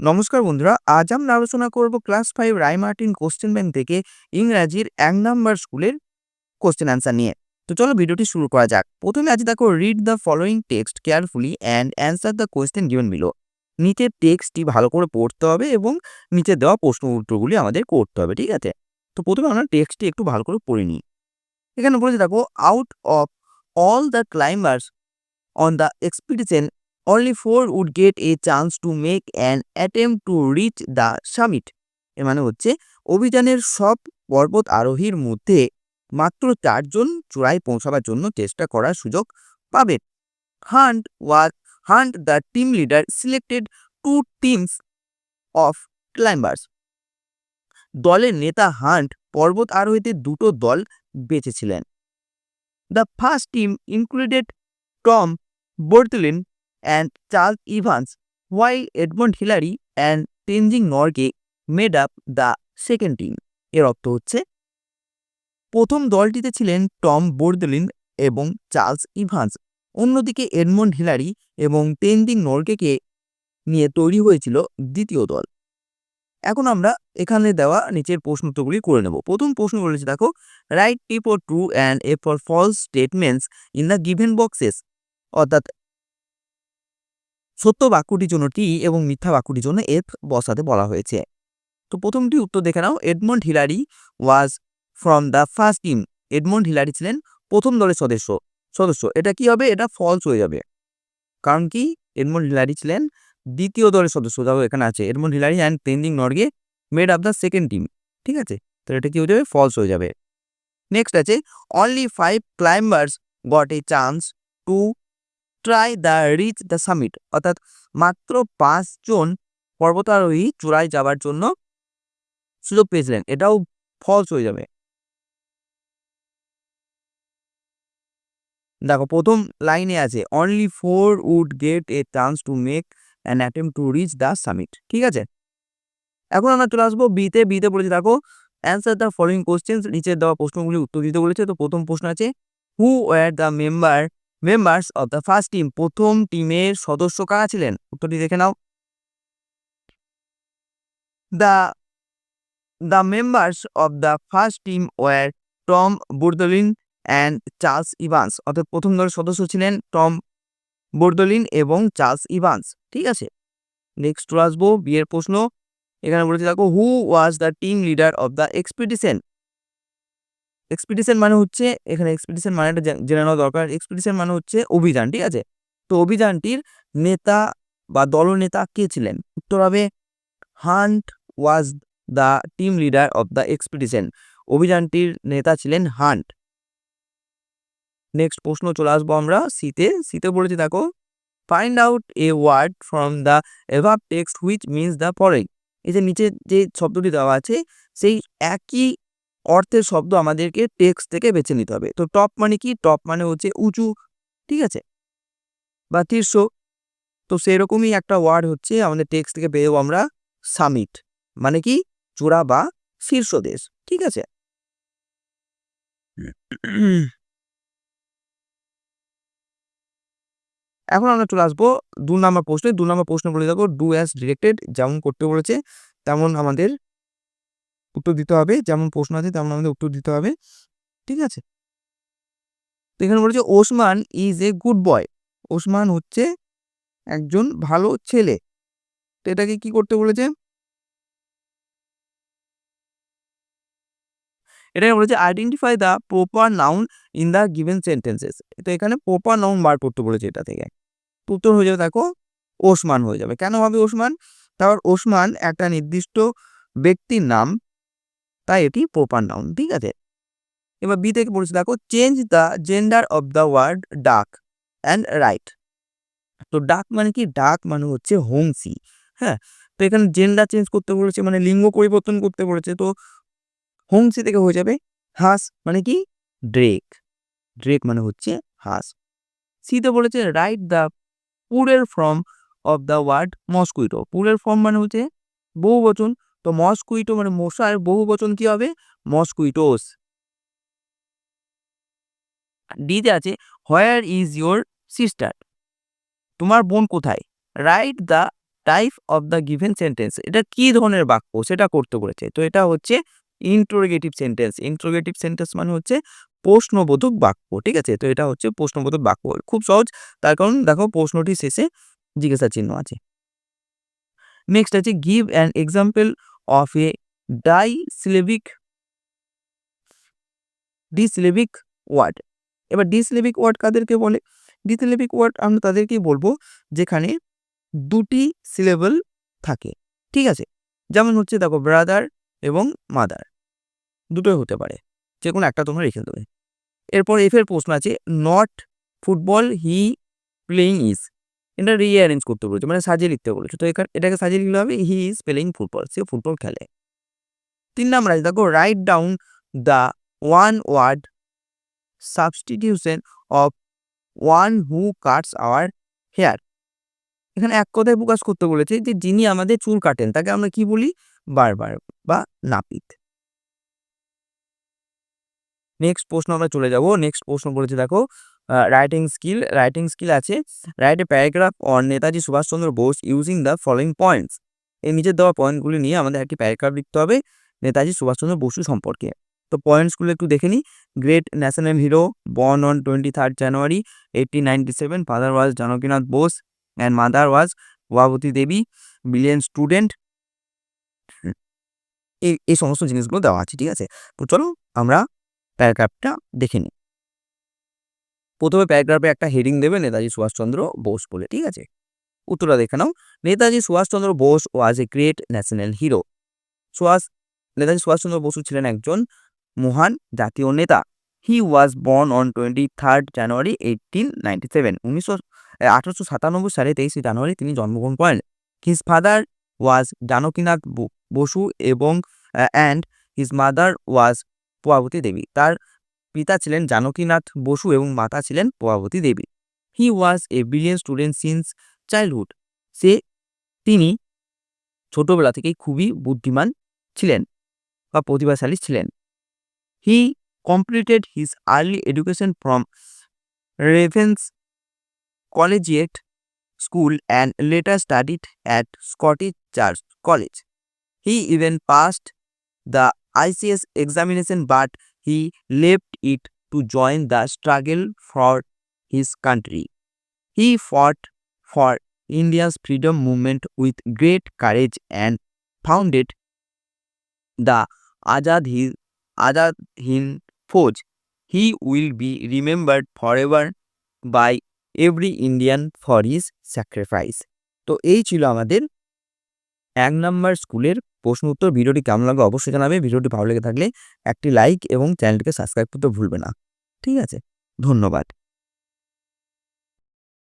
নমস্কার বন্ধুরা, আজ আমরা আলোচনা করব class five Ray Martin question bank থেকে ইংরাজির এক নাম্বার স্কুলের কোশ্চেন অ্যান্সার নিয়ে। তো চলো ভিডিওটি শুরু করা যাক। প্রথমে আজ দেখো read the following text carefully and answer the question given below নিচের টেক্সটটি ভালো করে পড়তে হবে এবং নিচে দেওয়া প্রশ্ন উত্তরগুলি আমাদের করতে হবে, ঠিক আছে? তো প্রথমে আমরা টেক্সটটি একটু ভালো করে পড়ে নিই। এখানে বলেছে দেখো out of all the climbers on the expedition only four would get a chance to make an attempt to reach the summit. এর মানে হচ্ছে, অভিযানের সব পর্বত আরোহীর মধ্যে মাত্র চারজন চূড়ায় পৌঁছাবার জন্য চেষ্টা করার সুযোগ পাবেন Hunt was Hunt the team leader selected two teams of climbers দলের নেতা হান্ট পর্বত আরোহীদের দুটো দল বেঁচেছিলেন। The first team included Tom Bourdillon and Charles Evans, while Edmund Hillary and Tenzing Norgay made up the second team. এর অর্থ হচ্ছে প্রথম দলটিতে ছিলেন টম বোর্দলিন এবং চার্লস ইভান্স। অন্যদিকে এডমন্ড হিলারি এবং তেনদিং নর্গেকে নিয়ে তৈরি হয়েছিল দ্বিতীয় দল। এখন আমরা এখানে দেওয়া নিচের প্রশ্ন উত্তরগুলি করে নেব। প্রথম প্রশ্ন বলেছে দেখো write T for true and F for false statements in the given boxes অর্থাৎ সত্য বাক্যটির জন্য টি এবং মিথ্যা বাক্যটির জন্য এফ বসাতে বলা হয়েছে। তো প্রথমটি উত্তর দেখে নাও। Edmund Hillary was from the first team Edmund Hillary ছিলেন প্রথম দলের সদস্য। সদস্য, এটা কি হবে? এটা ফলস হয়ে যাবে। কারণ কি? এডমন্ড হিলারি ছিলেন দ্বিতীয় দলের সদস্য। দেখো, এখানে আছে Edmund Hillary and Tenzing Norgay made of the second team ঠিক আছে? তো এটা কি হয়ে যাবে? ফলস হয়ে যাবে। নেক্সট আছে only five climbers got a chance to try the reach the summit অর্থাৎ মাত্র পাঁচজন পর্বতারোহী চূড়ায় যাবার জন্য সুযোগ পেয়েছিলেন। এটাও ফলস হয়ে যাবে। দেখো, প্রথম লাইনে আছে only four would get a chance to make an attempt to reach the summit ঠিক আছে? এখন আমরা চলে আসব বিতে বিতে বলেছি, দেখো অ্যান্সার দ্য ফলোয়িং কোশ্চেন নিচে দেওয়া প্রশ্নগুলি উত্তর দিতে বলেছে। তো প্রথম প্রশ্ন আছে who were the member members of the first team প্রথম টিমের সদস্য কারা ছিলেন? উত্তরটি দেখে নাও। The the members of the first team were Tom Bourdillon and Charles Evans অর্থাৎ প্রথম দলের সদস্য ছিলেন টম বোর্দলিন এবং চার্লস ইভান্স ঠিক আছে? নেক্সট আসব, বিয়ের প্রশ্ন। এখানে বলেছে দেখো who was the team leader of the expedition expedition মানে হচ্ছে, এখানে এক্সপিডিশন মানেটা জেনে নেওয়া দরকার। এক্সপিডিশন মানে হচ্ছে অভিযান, ঠিক আছে? তো অভিযানটির নেতা বা দলনেতা কে ছিলেন? উত্তর হবে Hunt was the team leader of the expedition অভিযানটির নেতা ছিলেন হান্ট। নেক্সট প্রশ্ন চলে আসব আমরা শীতে শীতে বলেছি, দেখো find out a word from the above text which means the following এই যে নিচে যে শব্দটি দেওয়া আছে, সেই একই অর্থের শব্দ আমাদেরকে টেক্সট থেকে বেছে নিতে হবে। তো টপ মানে কি? টপ মানে হচ্ছে উঁচু, ঠিক আছে? বা শীর্ষ তো সেরকমই একটা ওয়ার্ড হচ্ছে আমাদের টেক্সট থেকে পেয়েও আমরা সামিট মানে কি? চূড়া বা শীর্ষ দেশ ঠিক আছে? এখন আমরা চলে আসব দু নম্বর প্রশ্নে। দু নম্বর প্রশ্ন বলে দেখো ডু অ্যাজ ডিরেক্টেড যেমন করতে বলেছে, তেমন আমাদের উত্তর দিতে হবে, যেমন প্রশ্ন আছে তেমন আমাদের উত্তর দিতে হবে, ঠিক আছে? তো এখানে বলেছে, Osman is a good boy Osman হচ্ছে একজন ভালো ছেলে। তো এটাকে কি করতে বলেছে? এটাকে বলেছে identify the proper noun in the given sentences তো এখানে প্রপার নাউন বার করতে বলেছে এটা থেকে। উত্তর হয়ে যাবে, দেখো, ওসমান হয়ে যাবে। কেন হবে ওসমান? তারপর ওসমান একটা নির্দিষ্ট ব্যক্তির নাম তাই এটি প্রপার নাউন ঠিক আছে? এবার বি থেকে বলছি দেখো change the gender of the word duck and write তো ডাক মানে কি? ডাক মানে হচ্ছে হোমসি হ্যাঁ? তো এখানে জেন্ডার চেঞ্জ করতে বলেছে মানে লিঙ্গ পরিবর্তন করতে বলেছে, তো হোমসি থেকে হয়ে যাবে হাঁস মানে কি? ড্রেক ড্রেক মানে হচ্ছে হাঁস। সিতে বলেছে রাইট দ্য পুরের form of the word mosquito পুরের ফর্ম মানে হচ্ছে বহু বচন তো মসকুইটো মানে মশার বহু বচন কি হবে? মসকুইটোস। ডিতে আছে, হোয়ার ইজ ইয়োর সিস্টার? তোমার বোন কোথায়? Write the type of the given sentence. এটা কি ধরনের বাক্য? সেটা করতে বলেছে। তো এটা হচ্ছে ইন্ট্রোগেটিভ সেন্টেন্স। ইন্ট্রোগেটিভ সেন্টেন্স মানে হচ্ছে প্রশ্নবোধক বাক্য, ঠিক আছে? তো এটা হচ্ছে প্রশ্নবোধক বাক্য। খুব সহজ। তার কারণ দেখো প্রশ্নটি শেষে জিজ্ঞাসা চিহ্ন আছে। নেক্সট আছে, give an example a disyllabic disyllabic word এবার ডিসিলেবিক ওয়ার্ড কাদেরকে বলে? ডিসিলেবিক ওয়ার্ড আমরা তাদেরকেই বলব যেখানে দুটি সিলেবল থাকে। ঠিক আছে? যেমন হচ্ছে দেখো ব্রাদার এবং মাদার দুটোই হতে পারে। যে কোনো একটা তোমরা রেখে দেবে। এরপর এফের প্রশ্ন আছে not football he playing is এটা রিঅ্যারেঞ্জ করতে বলেছে মানে সাজিয়ে লিখতে বলেছে। তো এখানে, এটাকে সাজিয়ে লিখলে হবে হি ইজ প্লেইং ফুটবল সে ফুটবল খেলে। তিন নাম্বার আছে, দেখো write down the one word substitution of one who cuts our hair এখানে এক কথায় প্রকাশ করতে বলেছে যে, যিনি আমাদের চুল কাটেন, তাকে আমরা কি বলি? বারবার বা নাপিত। নেক্সট প্রশ্ন আমরা চলে যাব। নেক্সট প্রশ্ন বলেছে, দেখো রাইটিং স্কিল রাইটিং স্কিল আছে। Write a paragraph on Netaji Subhashchandra Bose using the following points এই নিচের দেওয়া পয়েন্টগুলি নিয়ে আমাদের একটি প্যারাগ্রাফ লিখতে হবে নেতাজি সুভাষচন্দ্র বসু সম্পর্কে। তো পয়েন্টসগুলো একটু দেখে নিই। Great national hero born on twenty third January eighteen ninety seven father was Janakinath Bose and mother was ওয়াবতী Devi brilliant student এই এই সমস্ত জিনিসগুলো দেওয়া আছে, ঠিক আছে? তো চলো আমরা প্যারাগ্রাফটা দেখে নিই। প্রথমে প্যারাগ্রাফে একটা হেডিং দেবে নেতাজি সুভাষচন্দ্র বোস বলে, ঠিক আছে? উত্তরটা দেখে নাও। Netaji Subhashchandra Bose was a great national hero Subhash, Netaji Subhashchandra Basu ছিলেন একজন মহান জাতীয় নেতা। He was born on twenty third January eighteen ninety seven উনিশশো আঠারোশো সাতানব্বই সালে তেইশে জানুয়ারি তিনি জন্মগ্রহণ করেন। His father was Janakinath Basu এবং অ্যান্ড হিজ মাদার ওয়াজ পোয়াবতী দেবী তার পিতা ছিলেন জানকীনাথ বসু এবং মাতা ছিলেন পোয়াবতী Devi. He was a brilliant student since childhood সে, তিনি ছোটবেলা থেকেই খুবই বুদ্ধিমান ছিলেন বা প্রতিভাশালী ছিলেন। He completed his early education from Ravenshaw Collegiate School and later studied at Scottish Church College he even passed the ICS examination but he left it to join the struggle for his country. He fought for India's freedom movement with great courage and founded the Azad Hind, Azad Hind Fauj. He will be remembered forever by every Indian for his sacrifice. তো এই ছিল আমাদের এক নম্বর স্কুলের প্রশ্ন উত্তর ভিডিওটি কেমন লাগে অবশ্যই জানাবে। ভিডিওটি ভালো লেগে থাকলে একটি লাইক এবং চ্যানেলটিকে সাবস্ক্রাইব করতে ভুলবে না। ঠিক আছে, ধন্যবাদ।